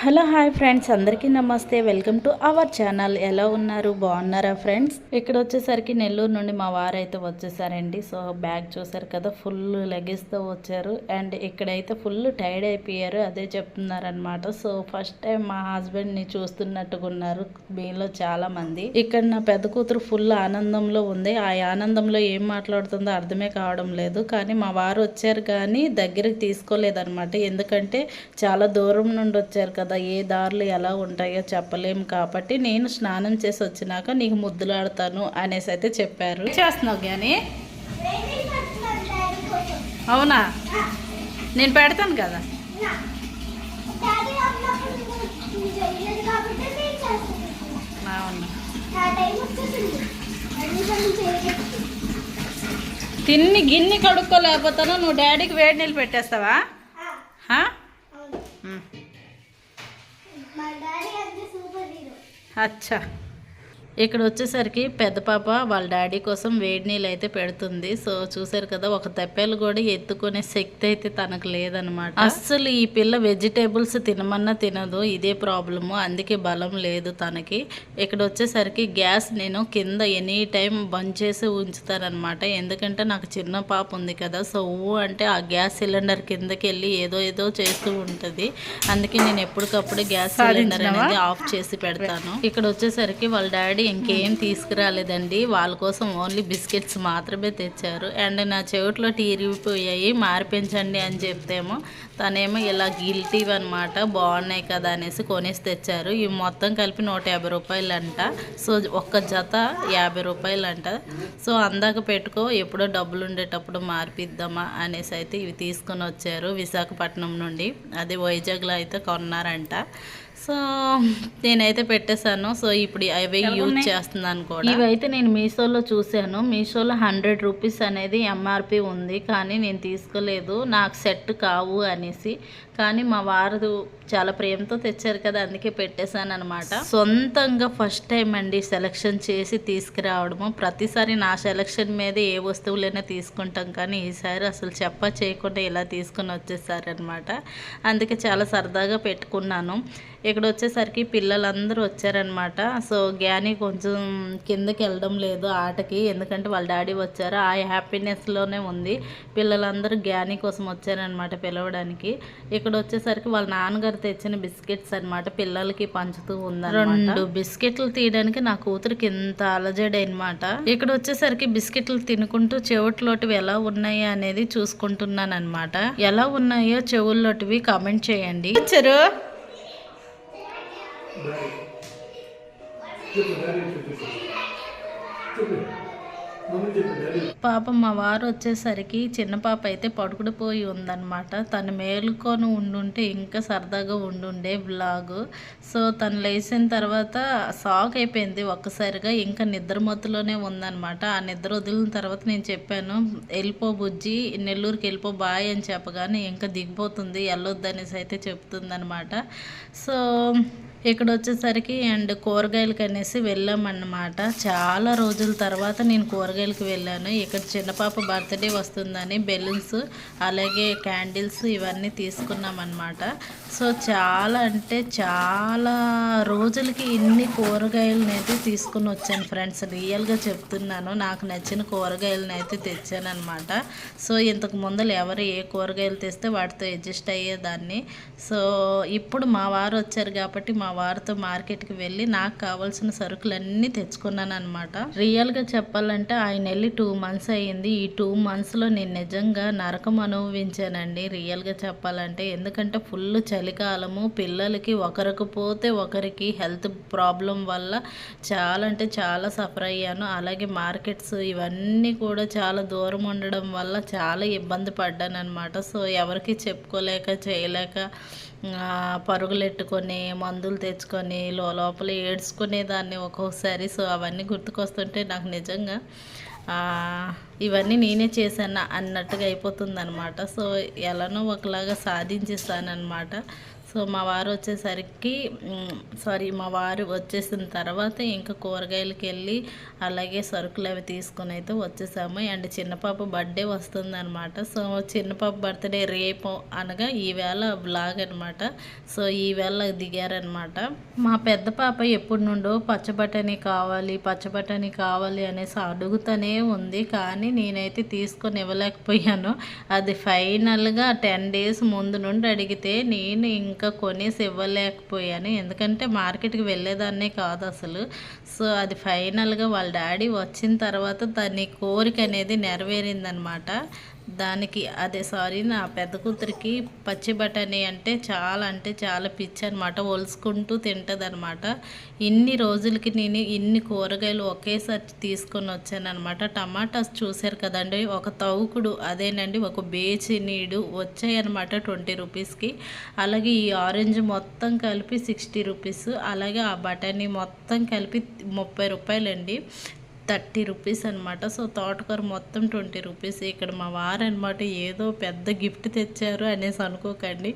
Hello hi friends అందరికీ నమస్తే. Welcome to our channel. ఎలా ఉన్నారు? బాగున్నారా ఫ్రెండ్స్? ఇక్కడ వచ్చేసరికి నెల్లూరు నుండి మా వారు అయితే వచ్చేసారండి. సో బ్యాగ్ చూసారు కదా ఫుల్ లగేజ్తో వచ్చారు. అండ్ ఇక్కడైతే ఫుల్ టైర్డ్ అయిపోయారు. అదే చెప్తున్నారనమాట సో ఫస్ట్ టైం మా హస్బెండ్ని చూస్తున్నట్టుగా ఉన్నారు మీలో చాలా మంది ఇక్కడ నా పెద్ద కూతురు ఫుల్ ఆనందంలో ఉంది. ఆ ఆనందంలో ఏం మాట్లాడుతుందో అర్థమే కావడం లేదు. కానీ మా వారు వచ్చారు కానీ దగ్గరికి తీసుకోలేదన్నమాట. ఎందుకంటే చాలా దూరం నుండి వచ్చారు కదా. ఏ దారులు ఎలా ఉంటాయో చెప్పలేము కాబట్టి నేను స్నానం చేసి వచ్చినాక నీకు ముద్దులాడతాను అనేసి అయితే చెప్పారు. చేస్తున్నావు కానీ అవునా? నేను పెడతాను కదా. అవును. తిన్ని గిన్ని కడుక్కోలేకపోతాను. నువ్వు డాడీకి వేడి నీళ్ళు పెట్టేస్తావా? আচ্ছা। ఇక్కడ వచ్చేసరికి పెద్ద పాప వాళ్ళ డాడీ కోసం వేడి నీళ్ళు అయితే పెడుతుంది. సో చూసారు కదా ఒక తెప్పలు కూడా ఎత్తుకునే శక్తి అయితే తనకు లేదనమాట అస్సలు ఈ పిల్ల వెజిటేబుల్స్ తినమన్నా తినదు ఇదే ప్రాబ్లము. అందుకే బలం లేదు తనకి. ఇక్కడ వచ్చేసరికి గ్యాస్ నేను కింద ఎనీ టైం బంద్ చేసి ఉంచుతానమాట ఎందుకంటే నాకు చిన్న పాప ఉంది కదా సో ఊ అంటే ఆ గ్యాస్ సిలిండర్ కిందకి వెళ్ళి ఏదో ఏదో చేస్తూ ఉంటుంది. అందుకే నేను ఎప్పటికప్పుడు గ్యాస్ సిలిండర్ అనేది ఆఫ్ చేసి పెడతాను. ఇక్కడ వచ్చేసరికి వాళ్ళ డాడీ ఇంకేం తీసుకురాలేదండి. వాళ్ళ కోసం ఓన్లీ బిస్కెట్స్ మాత్రమే తెచ్చారు. అండ్ నా చెవిట్లో టీరిగిపోయాయి మార్పించండి అని చెప్తేమో తనేమో ఇలా గిల్టీవి అనమాట బాగున్నాయి కదా అనేసి కొనేసి తెచ్చారు. ఇవి మొత్తం కలిపి నూట యాభై రూపాయలు అంట సో ఒక్క జత యాభై రూపాయలు అంట సో అందాక పెట్టుకో ఎప్పుడో డబ్బులు ఉండేటప్పుడు మార్పిద్దామా అనేసి అయితే ఇవి తీసుకొని వచ్చారు విశాఖపట్నం నుండి. అది వైజాగ్లో అయితే కొన్నారంట. సో నేనైతే పెట్టేశాను. సో ఇప్పుడు అవి యూజ్ చేస్తున్నాను కూడా. ఇవైతే నేను మీషోలో చూశాను. మీషోలో హండ్రెడ్ రూపీస్ అనేది ఎంఆర్పి ఉంది. కానీ నేను తీసుకోలేదు. నాకు సెట్ కావు అనేసి. కానీ మా వారు చాలా ప్రేమతో తెచ్చారు కదా అందుకే పెట్టేశాను అనమాట సొంతంగా ఫస్ట్ టైం అండి సెలెక్షన్ చేసి తీసుకురావడము. ప్రతిసారి నా సెలెక్షన్ మీద ఏ వస్తువులైనా తీసుకుంటాం కానీ ఈసారి అసలు చెప్ప చేయకుండా ఇలా తీసుకొని వచ్చేసారనమాట అందుకే చాలా సరదాగా పెట్టుకున్నాను. ఇక్కడ వచ్చేసరికి పిల్లలందరూ వచ్చారనమాట సో గ్యాని కొంచెం కిందకి వెళ్ళడం లేదు ఆటకి ఎందుకంటే వాళ్ళ డాడీ వచ్చారు. ఆ హ్యాపీనెస్లోనే ఉంది. పిల్లలందరూ గ్యాని కోసం వచ్చారనమాట పిలవడానికి. ఇక్కడ వచ్చేసరికి వాళ్ళ నాన్నగారు తెచ్చిన బిస్కెట్స్ అన్నమాట. పిల్లలకి పంచుతూ ఉందన్నమాట. రెండు బిస్కెట్లు తీయడానికి నా కూతురికి ఇంత అలజడి అనమాట ఇక్కడ వచ్చేసరికి బిస్కెట్లు తినుకుంటూ చెవుట్లోటివి ఎలా ఉన్నాయి అనేది చూసుకుంటున్నాను అనమాట ఎలా ఉన్నాయో చెవుల్లోటివి కామెంట్ చేయండి. చెరు పాప మా వారు వచ్చేసరికి చిన్న పాప అయితే పడుకుడిపోయి ఉందనమాట తను మేలుకొని ఉండుంటే ఇంకా సరదాగా ఉండుండే బ్లాగ్ సో తను లేచిన తర్వాత షాక్ అయిపోయింది ఒక్కసారిగా. ఇంకా నిద్రమత్తులోనే ఉందనమాట ఆ నిద్ర వదిలిన తర్వాత నేను చెప్పాను వెళ్ళిపో బుజ్జి నెల్లూరుకి వెళ్ళిపో బాయ్ అని చెప్పగానే ఇంకా దిగిపోతుంది వెళ్ళొద్దనేసి అయితే చెప్తుందనమాట సో ఇక్కడ వచ్చేసరికి అండ్ కూరగాయలకి అనేసి వెళ్ళామన్నమాట. చాలా రోజుల తర్వాత నేను కూరగాయలు కూరగాయలకు వెళ్ళాను. ఇక్కడ చిన్న పాప బర్త్డే వస్తుందని బెలూన్స్ అలాగే క్యాండిల్స్ ఇవన్నీ తీసుకున్నామన్నమాట. సో చాలా అంటే చాలా రోజులకి ఇన్ని కూరగాయలను అయితే తీసుకుని వచ్చాను ఫ్రెండ్స్. రియల్గా చెప్తున్నాను నాకు నచ్చిన కూరగాయలను అయితే తెచ్చాను అనమాట సో ఇంతకు ముందలు ఎవరు ఏ కూరగాయలు తెస్తే వాటితో అడ్జస్ట్ అయ్యేదాన్ని. సో ఇప్పుడు మా వారు వచ్చారు కాబట్టి మా వారితో మార్కెట్కి వెళ్ళి నాకు కావాల్సిన సరుకులన్నీ తెచ్చుకున్నాను అనమాట రియల్గా చెప్పాలంటే ఆయన వెళ్ళి టూ మంత్స్ అయ్యింది. ఈ టూ మంత్స్లో నేను నిజంగా నరకం అనుభవించానండి. రియల్గా చెప్పాలంటే ఎందుకంటే ఫుల్ చలికాలము. పిల్లలకి ఒకరికి పోతే ఒకరికి హెల్త్ ప్రాబ్లం వల్ల చాలా అంటే చాలా సఫర్ అయ్యాను. అలాగే మార్కెట్స్ ఇవన్నీ కూడా చాలా దూరం ఉండడం వల్ల చాలా ఇబ్బంది పడ్డాను అనమాట సో ఎవరికి చెప్పుకోలేక చేయలేక పరుగులెట్టుకొని మందులు తెచ్చుకొని లో- లోపల ఏడ్చుకునేదాన్ని ఒక్కొక్కసారి సో అవన్నీ గుర్తుకొస్తుంటే నాకు నిజంగా ఇవన్నీ నేనే చేశాను అన్నట్టుగా అయిపోతుంది అనమాట సో ఎలానో ఒకలాగా సాధించేస్తానమాట సో మా వారు వచ్చేసరికి సారీ మా వారు వచ్చేసిన తర్వాత ఇంకా కూరగాయలకి వెళ్ళి అలాగే సరుకులు అవి తీసుకొని అయితే వచ్చేసాము. అండ్ చిన్న పాప బర్త్డే వస్తుందనమాట సో చిన్న పాప బర్త్డే రేపు అనగా ఈవేళ బ్లాగ్ అనమాట సో ఈవేళ దిగారనమాట మా పెద్ద పాప ఎప్పటి నుండో పచ్చబట్టని కావాలి పచ్చబట్టని కావాలి అనేసి అడుగుతూనే ఉంది. కానీ నేనైతే తీసుకొని ఇవ్వలేకపోయాను. అది ఫైనల్గా టెన్ డేస్ ముందు నుండి అడిగితే నేను ఇంకా కొనేసి ఇవ్వలేకపోయాను. ఎందుకంటే మార్కెట్కి వెళ్ళేదాన్నే కాదు అసలు. సో అది ఫైనల్గా వాళ్ళ డాడీ వచ్చిన తర్వాత దాని కోరిక అనేది నెరవేరిందనమాట. దానికి అదే సారీ నా పెద్ద కూతురికి పచ్చి బఠానీ అంటే చాలా అంటే చాలా పిచ్చి అనమాట ఒలుసుకుంటూ తింటుంది అనమాట ఇన్ని రోజులకి నేను ఇన్ని కూరగాయలు ఒకేసారి తీసుకొని వచ్చాను అనమాట టమాటాస్ చూశారు కదండి ఒక తవుకుడు అదేనండి ఒక బేచి నీడు వచ్చాయన్నమాట ట్వంటీ రూపీస్కి. అలాగే ఈ ఆరెంజ్ మొత్తం కలిపి సిక్స్టీ రూపీస్ అలాగే ఆ బఠానీ మొత్తం కలిపి ముప్పై రూపాయలండి. థర్టీ రూపీస్ అనమాట సో తోటకూర మొత్తం ట్వంటీ రూపీస్. ఇక్కడ మా వారు అనమాట ఏదో పెద్ద గిఫ్ట్ తెచ్చారు అనేసి అనుకోకండి.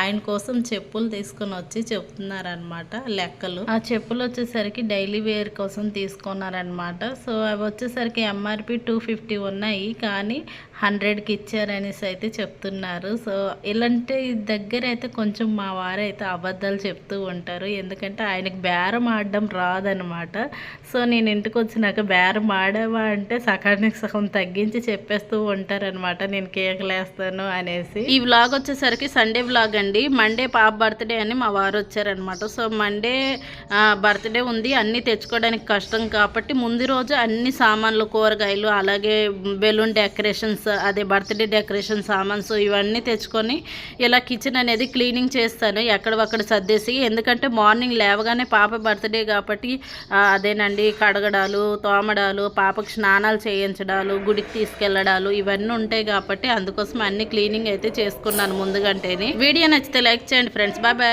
ఆయన కోసం చెప్పులు తీసుకొని వచ్చి చెప్తున్నారనమాట లెక్కలు. ఆ చెప్పులు వచ్చేసరికి డైలీ వేర్ కోసం తీసుకున్నారనమాట సో అవి వచ్చేసరికి ఎంఆర్పి టూ ఫిఫ్టీ ఉన్నాయి. కానీ హండ్రెడ్కి ఇచ్చారనేసి అయితే చెప్తున్నారు. సో ఇలాంటి దగ్గర అయితే కొంచెం మా వారు అయితే అబద్ధాలు చెప్తూ ఉంటారు. ఎందుకంటే ఆయనకు బేరం ఆడడం రాదనమాట సో నేను ఇంటికి వచ్చినాక బేరం ఆడావా అంటే సకానికి సగం తగ్గించి చెప్పేస్తూ ఉంటారనమాట నేను కేకులు వేస్తాను అనేసి. ఈ వ్లాగ్ వచ్చేసరికి సండే వ్లాగ్ అండి. మండే పాప బర్త్డే అని మా వారు వచ్చారనమాట సో మండే బర్త్డే ఉంది. అన్నీ తెచ్చుకోవడానికి కష్టం కాబట్టి ముందు రోజు అన్ని సామాన్లు కూరగాయలు అలాగే బెలూన్ డెకరేషన్స్ అదే బర్త్డే డెకరేషన్ సామాన్స్ ఇవన్నీ తెచ్చుకొని ఇలా కిచెన్ అనేది క్లీనింగ్ చేస్తాను. ఎక్కడవక్కడ సర్దేసి. ఎందుకంటే మార్నింగ్ లేవగానే పాప బర్త్డే కాబట్టి అదేనండి కడగడాలు తోమడాలు పాపకు స్నానాలు చేయించడాలు గుడికి తీసుకెళ్ళడాలు ఇవన్నీ ఉంటాయి కాబట్టి అందుకోసం అన్ని క్లీనింగ్ అయితే చేసుకున్నాను ముందుగంటేనే. వీడియో నచ్చితే లైక్ చేయండి ఫ్రెండ్స్ బాయ్ బాయ్